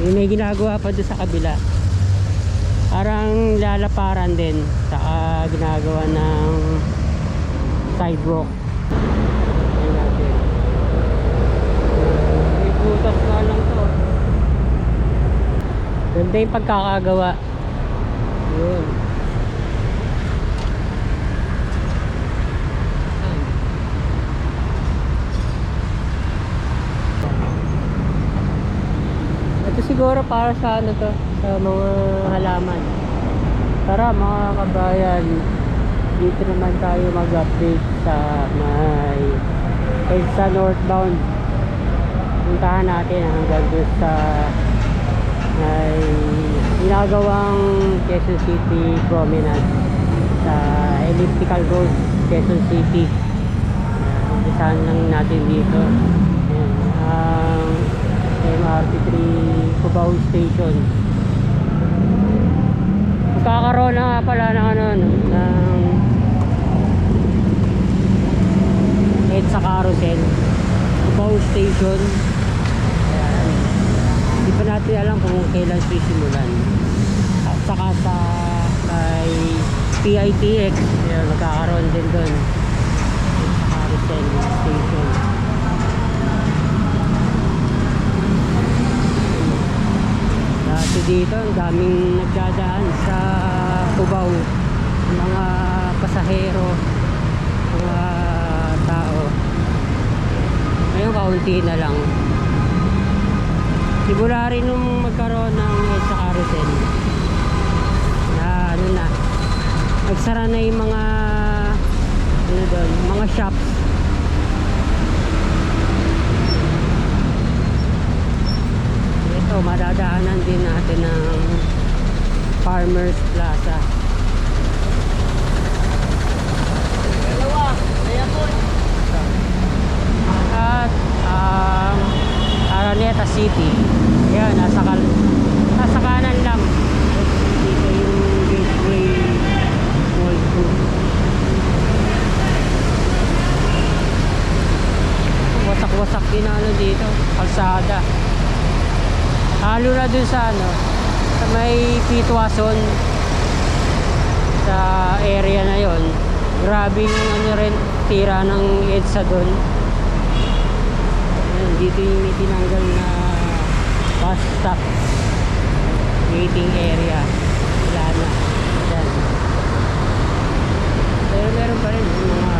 Yung may ginagawa pa doon sa kabila. Parang lalaparan din. Saka ginagawa ng sidewalk. Ayun natin. May butas lang to. Ganda yung pagkakagawa. Yun. Ito siguro para sa ano to, sa mga halaman. Tara mga kabayan, dito naman tayo mag-update sa may EDSA northbound. Puntahan natin hanggang doon sa may ginagawang Quezon City Promenade sa Elliptical Road, Quezon City. Umpisahan lang natin dito. Ayan, ang MRT3 Cubao Station. Magkakaroon na pala ng ano, no, ng EDSA Carousel. Cubao Station. Hindi pa natin alam kung kailan sisimulan. At saka sa kay PITX, magkakaroon din doon. EDSA Carousel Station. Dati dito, ang daming nagdadaan sa Cubao. Mga pasahero, mga tao. Ngayon, kaunti na lang. Simula rin nung magkaroon ng EDSA Carousel. Na ano na, nagsara na yung mga ano doon, mga shops. Ito, madadaanan din natin ng Farmers Plaza. At um, Araneta City. Yan, nasa, kal nasa kanan lang. Dito yung Gateway Mall 2. Wasak-wasak din ano dito, kalsada. Halo na dun sa ano, sa may Pitwason sa area na yon. Grabing ano rin, tira ng EDSA dun. Ayan, dito yung may tinanggal na bus stop waiting area. Wala na. Yan. Pero meron pa rin mga,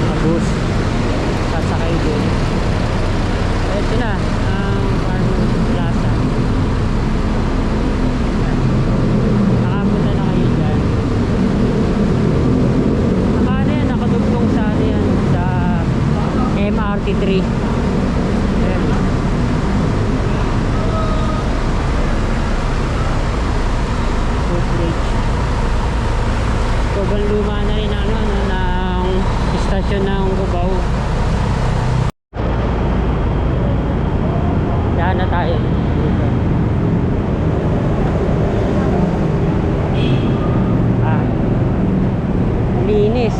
mga bus sasakay dun. Ito na, ang Farmers Plaza. Yan. Nakapunta na kayo dyan. Naka ano yan, nakadugtong sa ano yan, sa MRT3. Ayan. Footbridge. Sobrang luma ano, ano, istasyon ng Cubao. Na tayo. Ah. Linis.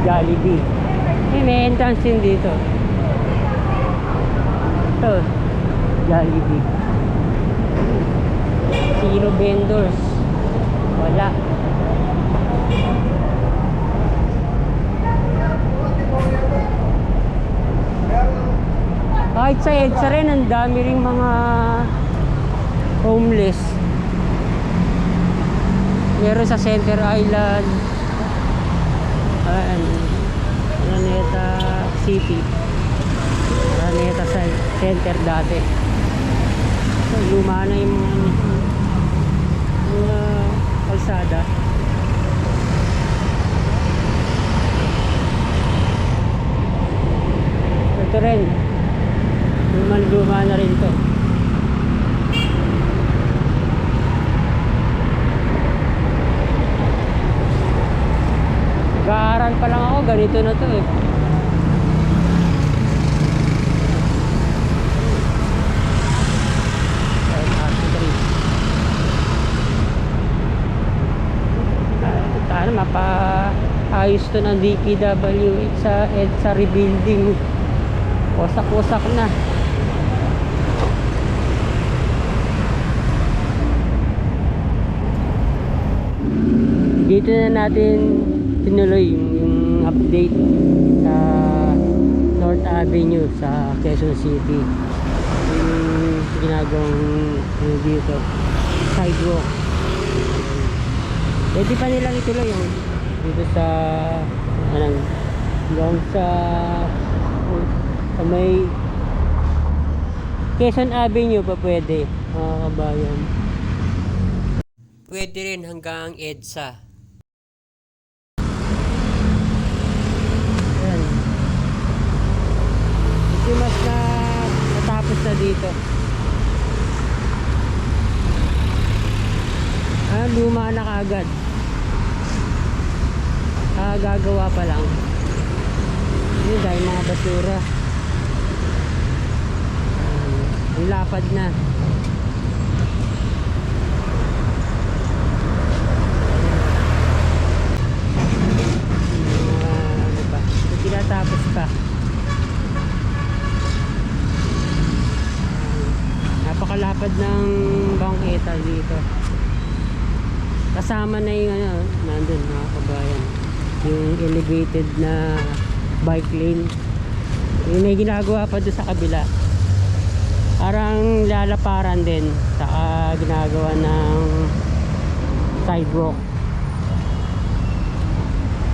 Yung Jollibee. Eh, may entrance din dito. Ito. Jollibee. Zero vendors. Wala. Kahit sa EDSA rin, ang dami ring mga homeless. Meron sa Center Island. Ayan. Araneta City. Araneta Center dati. So, luma na yung mga, mga kalsada. Ito rin. Luma-luma na rin to. ganito na to eh. Sana mapaayos to ng DPWH sa eh, EDSA rebuilding. Wasak-wasak na. Dito na natin tinuloy yung update sa North Avenue sa Quezon City. Yung ginagawang ano dito sidewalk. Pwede pa nilang ituloy yung dito sa anong hanggang sa sa may Quezon Avenue pa pwede mga kabayan. Pwede rin hanggang EDSA Ayan. Ito mas na natapos na dito. Ah, luma na kaagad. Ah, gagawa pa lang. Yun dahil mga basura. Ayan. Ang lapad na. Tinatapos pa. Napakalapad ng bangketa dito. Kasama na yung ano nandun mga kabayan. Yung elevated na bike lane. Yung may ginagawa pa doon sa kabila. Parang lalaparan din saka ginagawa ng sidewalk.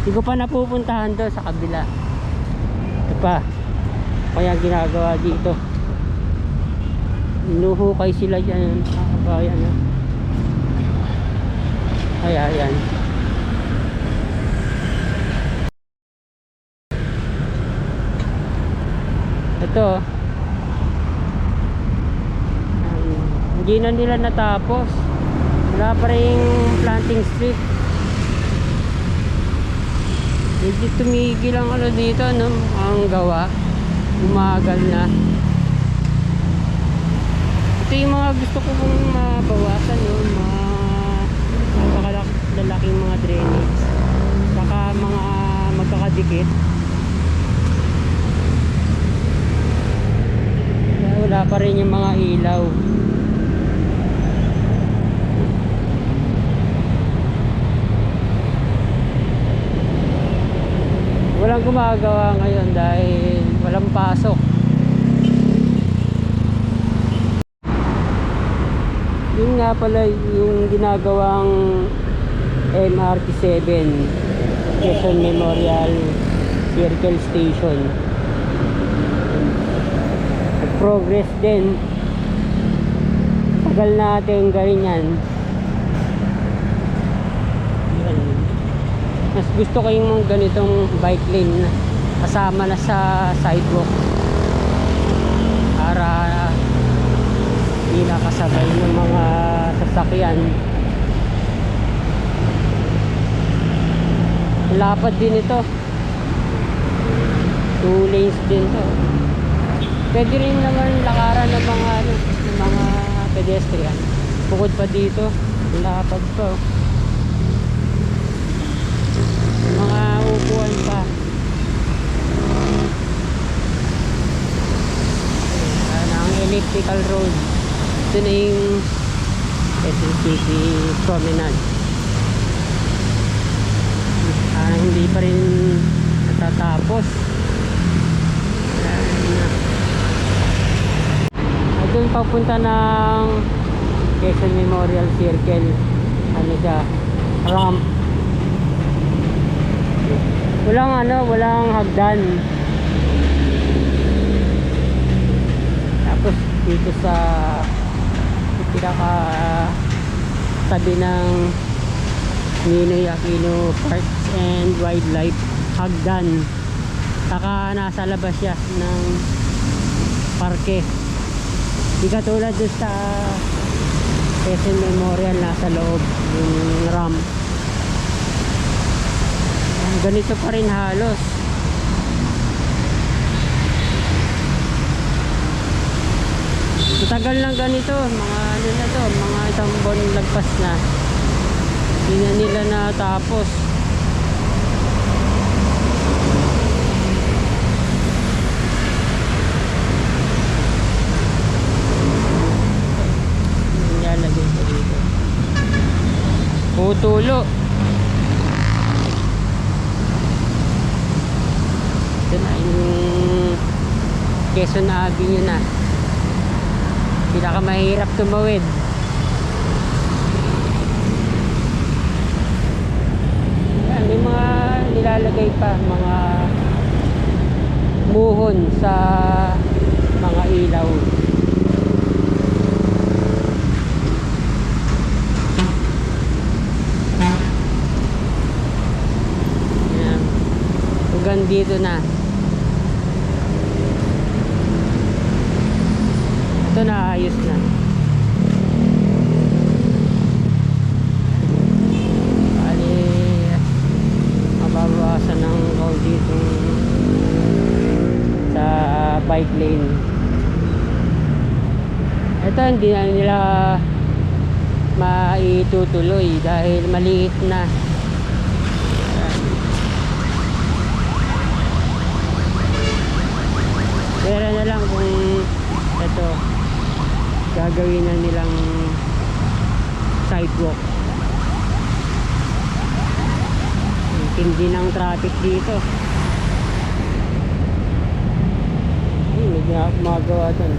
Hindi ko pa napupuntahan doon sa kabila. Ito pa. Kaya ginagawa dito Inuhukay sila dyan mga kabayan ay ayan ito hindi na nila natapos. Wala pa rin planting strip hindi tumigil ang ano dito no? ang gawa. Umagal na ito yung mga gusto ko pong mabawasan no? mga napakalalaking mga drainage. Saka mga magkakadikit. Wala pa rin yung mga ilaw. Walang gumagawa ngayon dahil walang pasok yun nga pala yung ginagawang MRT7 Quezon Memorial Circle Station. Progress din. Tagal natin ganyan Yan. mas gusto ko yung ganitong bike lane kasama na sa sidewalk. Para hindi nakasabay ng mga sasakyan. Lapad din ito. Two lanes din to. Pwede rin naman lakaran ng mga ano, ng mga pedestrian. Bukod pa dito lapad pa mga upuan pa. Ang elliptical road ito na yung SLCC promenade. Ah, hindi pa rin natatapos. At doon papunta ng Quezon Memorial Circle. Ano siya? Ramp. Walang ano walang hagdan. Tapos dito sa pinaka tabi ng Ninoy Aquino Parks and Wildlife hagdan. Saka nasa labas siya ng parke. Di katulad doon sa Quezon Memorial nasa loob yung ramp. Ganito pa rin halos tagal lang ganito mga ano na to mga isang buwan lagpas na. Hindi na nila natapos. Nilalagay dito. Putulo. Ito na yung Quezon Avenue na. Pinakamahirap tumawid. Yan, may mga nilalagay pa, mga muhon sa mga ilaw. Yan. Hanggang dito na. Ito na ayos na. Bali, mababawasan ng road dito sa bike lane. Ito hindi na nila maitutuloy dahil maliit na. Pera na lang kung ito gagawin na nilang sidewalk. Ang Tindi ng traffic dito. Ay, may gumagawa dun.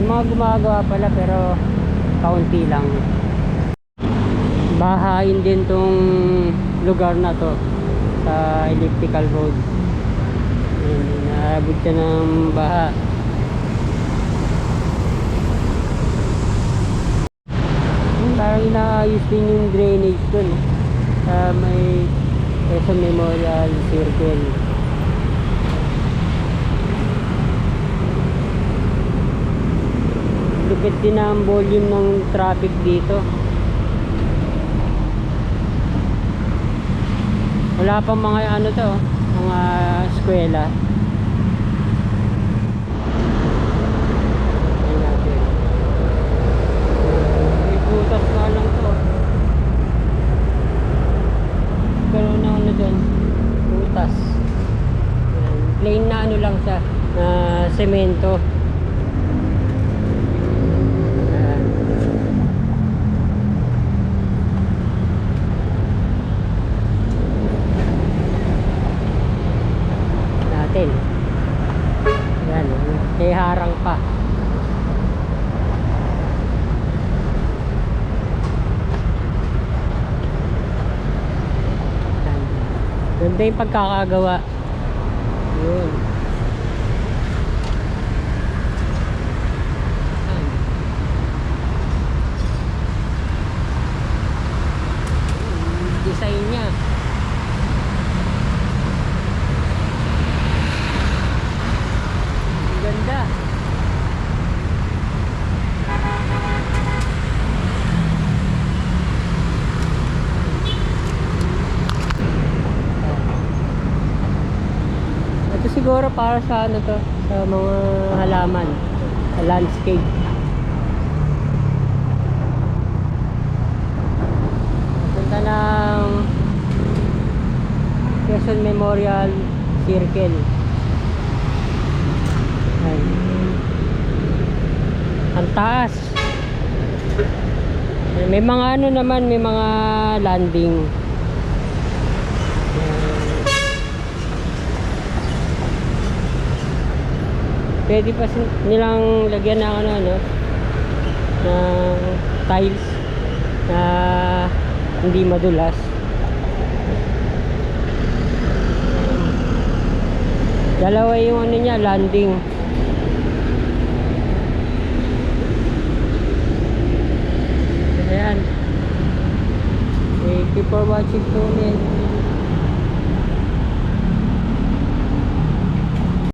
May mga gumagawa pala pero kaunti lang. Bahain din tong lugar na to sa elliptical road. Ayun, naabot siya ng baha. 150 na ang volume ng traffic dito. Wala pa mga ano to mga eskwela. Butas lang to. Karoon na ano dyan plain na ano lang siya uh, semento. Natin. Yan, may harang pa. Yan. Ganda yung pagkakagawa. Yun. Design niya. Ang ganda. Ito siguro para sa ano to, sa mga halaman, sa landscape. Punta ng Quezon Memorial Circle. Ayan. Ang taas. May mga ano naman, may mga landing. Pwede pa nilang lagyan ng ano, ano, ng tiles na hindi madulas. Dalawa yung ano niya, landing. Ayan. Thank you for watching po, men.